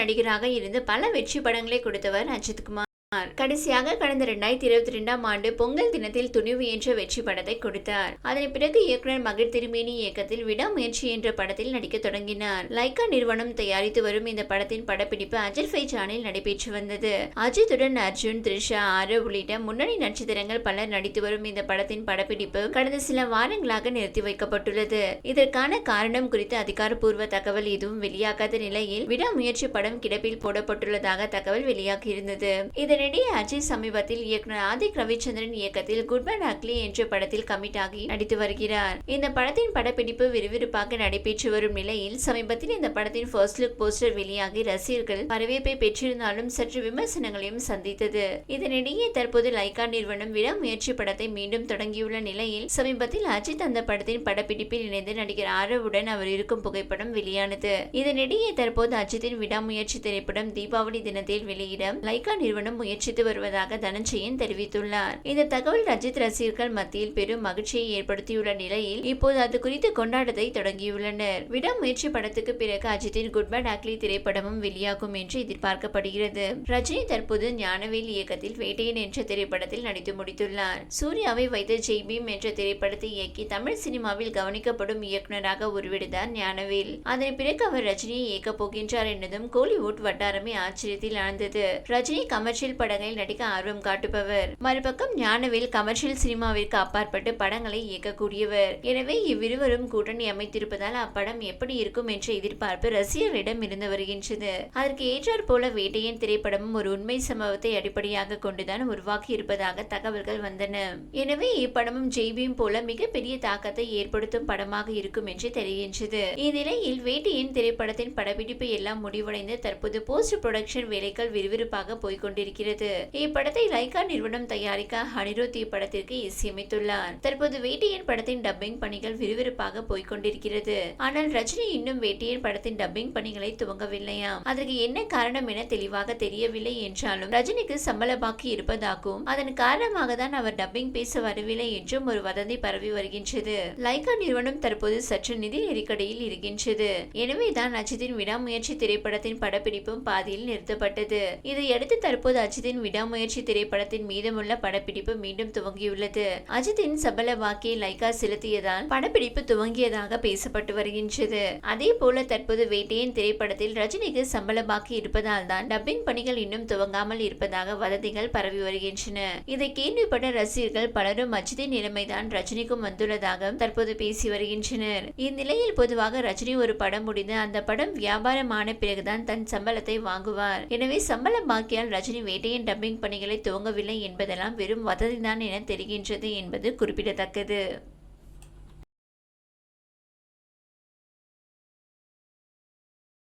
நடிகராக இருந்து பல வெற்றி படங்களை கொடுத்தவர் அஜித்குமார் கடைசியாக கடந்த இரண்டாயிரத்தி இருபத்தி ரெண்டாம் ஆண்டு பொங்கல் தினத்தில் துணிவு என்ற வெற்றி படத்தை கொடுத்தார். அதன் பிறகு இயக்குனர் மகிழ் திருமேனி இயக்கத்தில் விடாமுயற்சி என்ற படத்தில் நடிக்க தொடங்கினார். லைகா நிறுவனம் தயாரித்து வரும் இந்த படத்தின் படப்பிடிப்பு அஜித் ஃபைஜானில் நடைபெற்று வந்தது. அஜித்துடன் அர்ஜுன் த்ரிஷா ஆறு உள்ளிட்ட முன்னணி நட்சத்திரங்கள் பலர் நடித்து வரும் இந்த படத்தின் படப்பிடிப்பு கடந்த சில வாரங்களாக நிறுத்தி வைக்கப்பட்டுள்ளது. இதற்கான காரணம் குறித்து அதிகாரப்பூர்வ தகவல் எதுவும் வெளியாகாத நிலையில் விடாமுயற்சி படம் கிடப்பில் போடப்பட்டுள்ளதாக தகவல் வெளியாகியிருந்தது இதனிடையே அஜய் சமீபத்தில் இயக்குனர் ஆதிக் ரவிச்சந்திரன் இயக்கத்தில் குட்மேன் அக்லி என்ற படத்தில் கமிட் ஆகி நடித்து வருகிறார். இந்த படத்தின் படப்பிடிப்பு விறுவிறுப்பாக நடைபெற்று வரும் நிலையில் சமீபத்தில் இந்த படத்தின் ஃபர்ஸ்ட் லுக் போஸ்டர் வெளியாகி ரசிகர்கள் வரவேற்பை பெற்றிருந்தாலும் சற்று விமர்சனங்களையும் சந்தித்தது. இதனிடையே தற்போது லைகா நிறுவனம் விடாமுயற்சி படத்தை மீண்டும் தொடங்கியுள்ள நிலையில் சமீபத்தில் அஜித் அந்த படத்தின் படப்பிடிப்பில் இணைந்து நடிகர் ஆரவுடன் அவர் இருக்கும் புகைப்படம் வெளியானது. இதனிடையே தற்போது அஜித்தின் விடாமுயற்சி திரைப்படம் தீபாவளி தினத்தில் வெளியிட லைகா நிறுவனம் முயற்சித்து வருவதாக தனஞ்சயன் தெரிவித்துள்ளார். இந்த தகவல் ரஜித் ரசிகர்கள் மத்தியில் பெரும் மகிழ்ச்சியை ஏற்படுத்தியுள்ள நிலையில் இப்போது அது குறித்து கொண்டாட்டத்தை தொடங்கியுள்ளனர். விடாமுயற்சி படத்துக்கு பிறகு அஜித்தின் குட் பேட் அக்லி திரைப்படமும் வெளியாகும் என்று எதிர்பார்க்கப்படுகிறது. ரஜினி தற்போது ஞானவேல் இயக்கத்தில் வேட்டையன் என்ற திரைப்படத்தில் நடித்து முடித்துள்ளார். சூர்யாவை வைத்த ஜெய் பீம் என்ற திரைப்படத்தை இயக்கி தமிழ் சினிமாவில் கவனிக்கப்படும் இயக்குநராக உருவெடுத்தார் ஞானவேல். அதன் பிறகு அவர் ரஜினியை இயக்கப் போகின்றார் என்பதும் கோலிவுட் வட்டாரமே ஆச்சரியத்தில் ஆழ்ந்தது. ரஜினி கமர்ஷியல் படங்களில் நடிக்க ஆர்வம் காட்டுபவர். மறுபக்கம் ஞானவேல் கமர்ஷியல் சினிமாவிற்கு அப்பாற்பட்டு படங்களை இயக்கக்கூடியவர். எனவே இவ்விருவரும் கூட்டணி அமைத்திருப்பதால் அப்படம் எப்படி இருக்கும் என்ற எதிர்பார்ப்பு ரசிகர்களிடம் இருந்து வருகின்றது. அதற்கு ஏற்றாற் போல வேட்டையன் திரைப்படமும் ஒரு உண்மை சம்பவத்தை அடிப்படையாக கொண்டுதான் உருவாக்கி இருப்பதாக தகவல்கள் வந்தன. எனவே இப்படமும் ஜெய்பியும் போல மிகப்பெரிய தாக்கத்தை ஏற்படுத்தும் படமாக இருக்கும் என்று தெரிகின்றது. இந்நிலையில் வேட்டையின் திரைப்படத்தின் படப்பிடிப்பு எல்லாம் முடிவடைந்து தற்போது போஸ்ட் புரொடக்ஷன் வேலைகள் விறுவிறுப்பாக போய்கொண்டிருக்கிறது வருகிறது இப்படத்தை லைகா நிறுவனம் தயாரிக்க அனிருத் இப்படத்திற்கு இசையமைத்துள்ளார் தற்போது வேட்டையன் படத்தின் டப்பிங் பணிகள் விறுவிறுப்பாக போய்கொண்டிருக்கிறது ஆனால் ரஜினி இன்னும் வேட்டையன் படத்தின் டப்பிங் பணிகளை துவங்கவில்லையாம். அதற்கு என்ன காரணம் என தெளிவாக தெரியவில்லை என்றாலும் ரஜினிக்கு சம்பள பாக்கி இருப்பதாகவும் அதன் காரணமாக தான் அவர் டப்பிங் பேச வரவில்லை என்றும் ஒரு வதந்தி பரவி வருகின்றது. லைகா நிறுவனம் தற்போது சற்று நிதி நெருக்கடியில் இருக்கின்றது. எனவேதான் அஜித்தின் விடாமுயற்சி திரைப்படத்தின் படப்பிடிப்பும் பாதியில் நிறுத்தப்பட்டது. இதையடுத்து தற்போது அஜித் அஜித்தின் விடாமுயற்சி திரைப்படத்தின் மீதமுள்ள படப்பிடிப்பு மீண்டும் துவங்கியுள்ளது. அஜித்தின் சபல வாக்கை லைகா செலுத்தியதால் படப்பிடிப்பு துவங்கியதாக பேசப்பட்டு வருகின்றது. அதே போல தற்போது வேட்டையின் திரைப்படத்தில் ரஜினிக்கு சம்பள பாக்கி இருப்பதால் தான் டப்பிங் பணிகள் இன்னும் துவங்காமல் இருப்பதாக வதந்திகள் பரவி வருகின்றன. இதை கேள்விப்பட்ட ரசிகர்கள் பலரும் அஜித்தின் நிலைமைதான் ரஜினிக்கும் வந்துள்ளதாக தற்போது பேசி வருகின்றனர். இந்நிலையில் பொதுவாக ரஜினி ஒரு படம் முடிந்து அந்த படம் வியாபாரமான பிறகுதான் தன் சம்பளத்தை வாங்குவார். எனவே சம்பள பாக்கியால் ரஜினி வேட்டை இந்தியன் டப்பிங் பணிகளை துவங்கவில்லை என்பதெல்லாம் வெறும் வதந்திதான் என தெரிகின்றது என்பது குறிப்பிடத்தக்கது.